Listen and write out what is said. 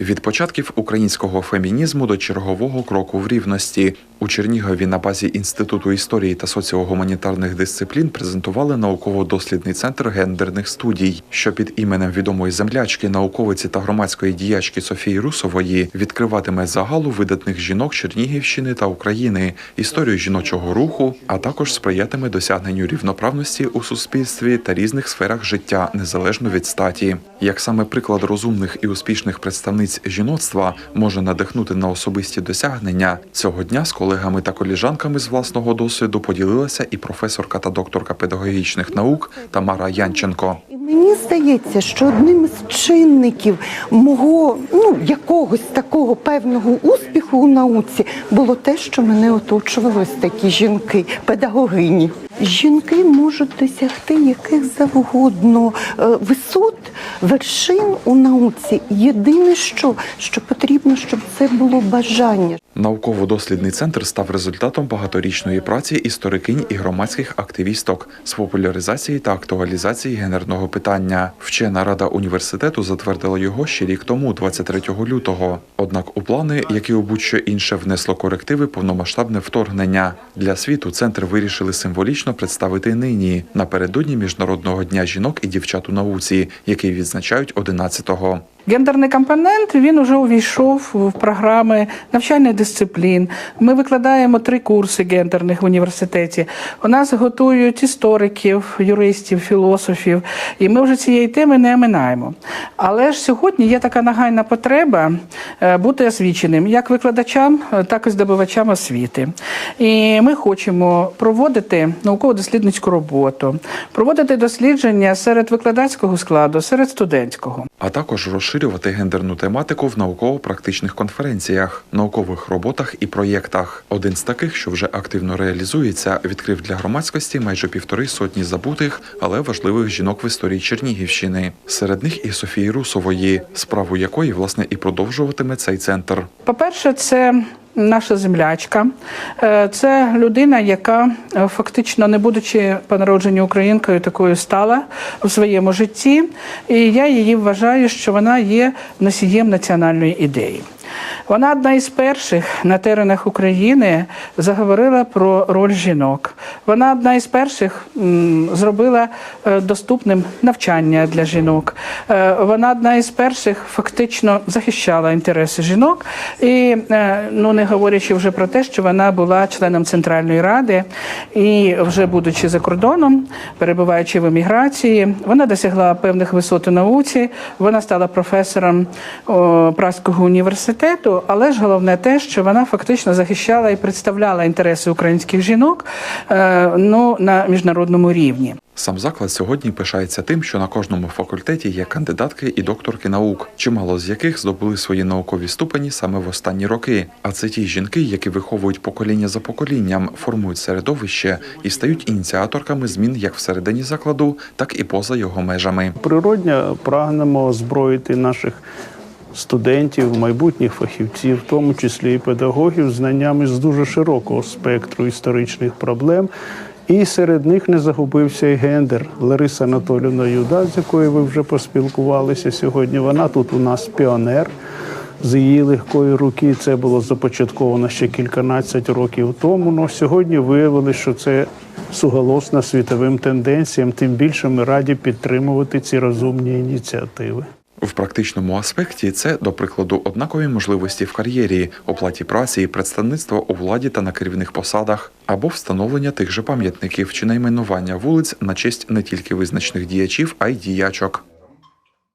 Від початків українського фемінізму до чергового кроку в рівності у Чернігові на базі інституту історії та соціогуманітарних дисциплін презентували науково-дослідний центр гендерних студій, що під іменем відомої землячки, науковиці та громадської діячки Софії Русової відкриватиме загалу видатних жінок Чернігівщини та України, історію жіночого руху, а також сприятиме досягненню рівноправності у суспільстві та різних сферах життя незалежно від статі. Як саме приклад розумних і успішних представниць жіноцтва може надихнути на особисті досягнення цього дня з колегами та коліжанками з власного досвіду поділилася і професорка та докторка педагогічних наук Тамара Янченко. Мені здається, що одним із чинників мого ну якогось такого певного успіху у науці було те, що мене оточували такі жінки, педагогині. Жінки можуть досягти яких завгодно е, висот, вершин у науці. Єдине, що, що потрібно, щоб це було бажання. Науково-дослідний центр став результатом багаторічної праці історикинь і громадських активісток з популяризації та актуалізації гендерного питання. Вчена рада університету затвердила його ще рік тому, 23 лютого. Однак у плани, які у будь-що інше внесло корективи, повномасштабне вторгнення для світу. Центр вирішили символічно представити нині напередодні міжнародного дня жінок і дівчат у науці, який відзначають 11-го. Гендерний компонент він вже увійшов в програми навчальних дисциплін. Ми викладаємо три курси гендерних в університеті. У нас готують істориків, юристів, філософів, і ми вже цієї теми не оминаємо. Але ж сьогодні є така нагальна потреба е, бути освіченим як викладачам, е, так і здобувачам освіти. І ми хочемо проводити науково-дослідницьку роботу, проводити дослідження серед викладацького складу, серед студентського. А також розширювати гендерну тематику в науково-практичних конференціях, наукових роботах і проєктах. Один з таких, що вже активно реалізується, відкрив для громадськості майже півтори сотні забутих, але важливих жінок в історії Чернігівщини. Серед них і Софії Русової, справу якої власне і продовжуватиме цей центр. По-перше, це наша землячка, Е, це людина, яка е, фактично, не будучи по народженню українкою, такою стала у своєму житті. І я її вважаю, що вона є носієм національної ідеї. Вона одна із перших на теренах України заговорила про роль жінок. Вона одна із перших зробила е, доступним навчання для жінок. Е, Вона одна із перших фактично захищала інтереси жінок. І е, ну не говорячи вже про те, що вона була членом Центральної ради і вже будучи за кордоном, перебуваючи в еміграції, вона досягла певних висот у науці. Вона стала професором о, Празького університету, але ж головне те, що вона фактично захищала і представляла інтереси українських жінок е, ну, на міжнародному рівні. Сам заклад сьогодні пишається тим, що на кожному факультеті є кандидатки і докторки наук, чимало з яких здобули свої наукові ступені саме в останні роки. А це ті жінки, які виховують покоління за поколінням, формують середовище і стають ініціаторками змін як всередині закладу, так і поза його межами. Природньо прагнемо озброїти наших студентів, майбутніх фахівців, в тому числі і педагогів, знаннями з дуже широкого спектру історичних проблем. І серед них не загубився і гендер Лариса Анатолівна Юда, з якою ви вже поспілкувалися сьогодні. Вона тут у нас піонер. З її легкої руки це було започатковано ще кільканадцять років тому. Но сьогодні виявили, що це суголосно світовим тенденціям. Тим більше ми раді підтримувати ці розумні ініціативи. В практичному аспекті це, до прикладу, однакові можливості в кар'єрі, оплаті праці, представництво у владі та на керівних посадах, або встановлення тих же пам'ятників чи найменування вулиць на честь не тільки визначних діячів, а й діячок.